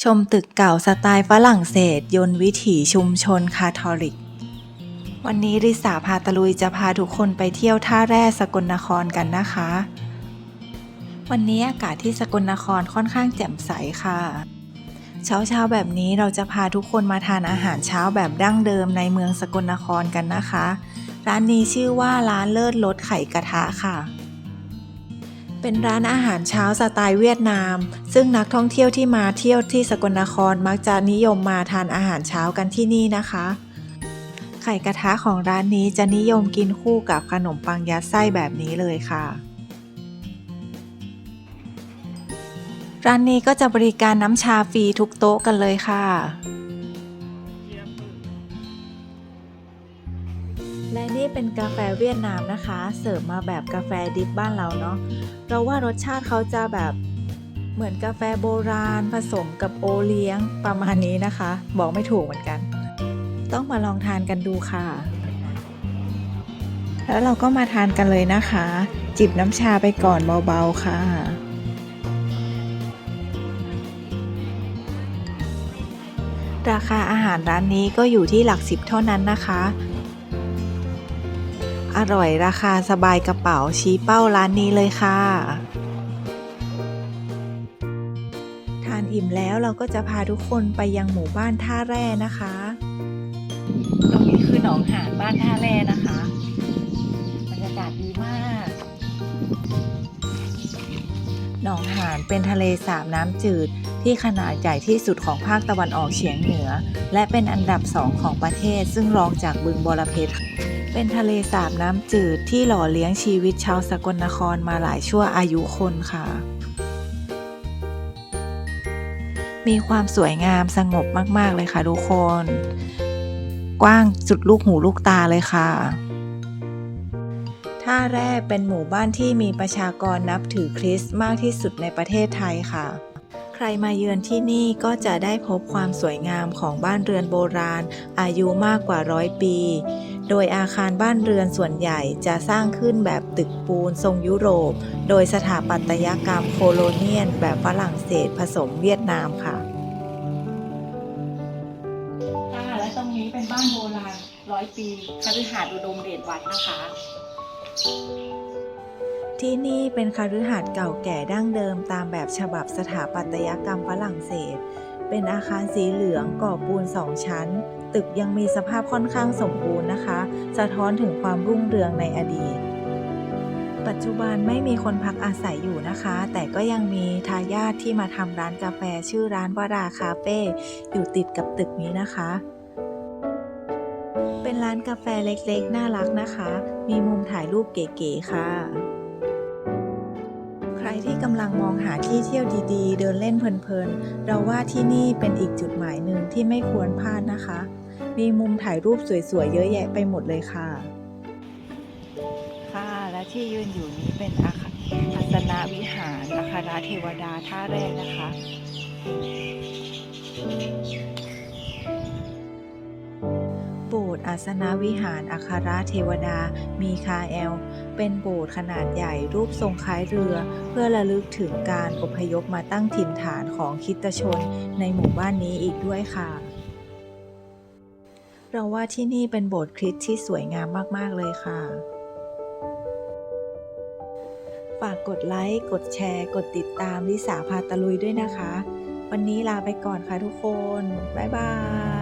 ชมตึกเก่าสไตล์ฝรั่งเศส ยนต์วิถีชุมชนคาทอลิก วันนี้ริสาพาตะลุยจะพาทุกคนไปเที่ยวท่าแร่สกลนครกันนะคะ วันนี้อากาศที่สกลนครค่อนข้างแจ่มใสค่ะ เช้าเช้าแบบนี้เราจะพาทุกคนมาทานอาหารเช้าแบบดั้งเดิมในเมืองสกลนครกันนะคะ ร้านนี้ชื่อว่าร้านเลิศรสไข่กระทะค่ะ เป็นร้านอาหารเช้าสไตล์เวียดนาม ซึ่งนักท่องเที่ยวที่มาเที่ยวที่สกลนครมักจะนิยมมาทานอาหารเช้ากันที่นี่นะคะ ไข่กระทะของร้านนี้จะนิยมกินคู่กับขนมปังยัดไส้แบบนี้เลยค่ะ ร้านนี้ก็จะบริการน้ำชาฟรีทุกโต๊ะกันเลยค่ะ และนี่เป็นกาแฟเวียดนามนะคะ เสิร์ฟมาแบบกาแฟดิบบ้านเราเนาะเราว่ารสชาติเขาจะแบบเหมือนกาแฟโบราณ ผสมกับโอเลี้ยงประมาณนี้นะคะ บอกไม่ถูกเหมือนกัน ต้องมาลองทานกันดูค่ะ แล้วเราก็มาทานกันเลยนะคะ จิบน้ำชาไปก่อนเบาๆค่ะราคาอาหารร้านนี้ก็อยู่ที่หลักสิบเท่านั้นนะคะ ร่อยราคาสบายกระเป๋าชี้เป้าร้านนี้เลยค่ะ ทานอิ่มแล้วเราก็จะพาทุกคนไปยังหมู่บ้านท่าแร่นะคะ ตรงนี้คือหนองหานบ้านท่าแร่นะคะบรรยากาศดีมาก หนองหานเป็นทะเลสาบน้ำจืดที่ขนาดใหญ่ที่สุดของภาคตะวันออกเฉียงเหนือ และเป็นอันดับสองของประเทศซึ่งรองจากบึงบรเพชร เป็นทะเลสาบน้ำจืดที่หล่อเลี้ยงชีวิตชาวสกลนครมาหลายชั่วอายุคนค่ะ มีความสวยงามสงบมาก ๆ เลยค่ะทุกคน กว้างสุดลูกหูลูกตาเลยค่ะ ท่าแร่เป็นหมู่บ้านที่มีประชากรนับถือคริสต์มากที่สุดในประเทศไทยค่ะ ใครมาเยือนที่นี่ก็จะได้พบความสวยงามของบ้านเรือนโบราณ อายุมากกว่าร้อยปี โดยอาคารบ้านเรือนส่วนใหญ่จะสร้างขึ้นแบบตึกปูนทรงยุโรป โดยสถาปัตยกรรมโคโลเนียน แบบฝรั่งเศสผสมเวียดนามค่ะค่ะและตรงนี้เป็นบ้านโบราณร้อยปีคฤหาสน์อุดมเดชวัดนะคะ ที่นี่เป็นคฤหาสน์เก่าแก่ดั้งเดิมตามแบบฉบับสถาปัตยกรรมฝรั่งเศส เป็นอาคารสีเหลืองก่อปูนสองชั้น ตึกยังมีสภาพค่อนข้างสมบูรณ์นะคะ สะท้อนถึงความรุ่งเรืองในอดีต ปัจจุบันไม่มีคนพักอาศัยอยู่นะคะ แต่ก็ยังมีทายาทที่มาทำร้านกาแฟชื่อร้านวราคาเฟ่อยู่ติดกับตึกนี้นะคะเป็นร้านกาแฟเล็กๆ น่ารักนะคะ มีมุมถ่ายรูปเก๋ๆ ค่ะ ที่กำลังมองหาที่เที่ยวดีๆ เดินเล่นเพลินๆ เราว่าที่นี่เป็นอีกจุดหมายหนึ่งที่ไม่ควรพลาดนะคะ มีมุมถ่ายรูปสวยๆ เยอะแยะไปหมดเลยค่ะ ค่ะ และที่ยืนอยู่นี้เป็นอาคาอาสนวิหารอาคาราเทวดาท่าแรกนะคะ โบสถ์อาสนวิหารอัครเทวดา มีคาแอล เป็นโบสถ์ขนาดใหญ่รูปทรงคล้ายเรือ เพื่อระลึกถึงการอพยพมาตั้งถิ่นฐานของคริสตชนในหมู่บ้านนี้อีกด้วยค่ะ เราว่าที่นี่เป็นโบสถ์คริสต์ที่สวยงามมาก ๆ เลยค่ะฝากกดไลค์ กดแชร์ กดติดตามลิสาพาตะลุยด้วยนะคะ วันนี้ลาไปก่อนค่ะทุกคน บ๊ายบาย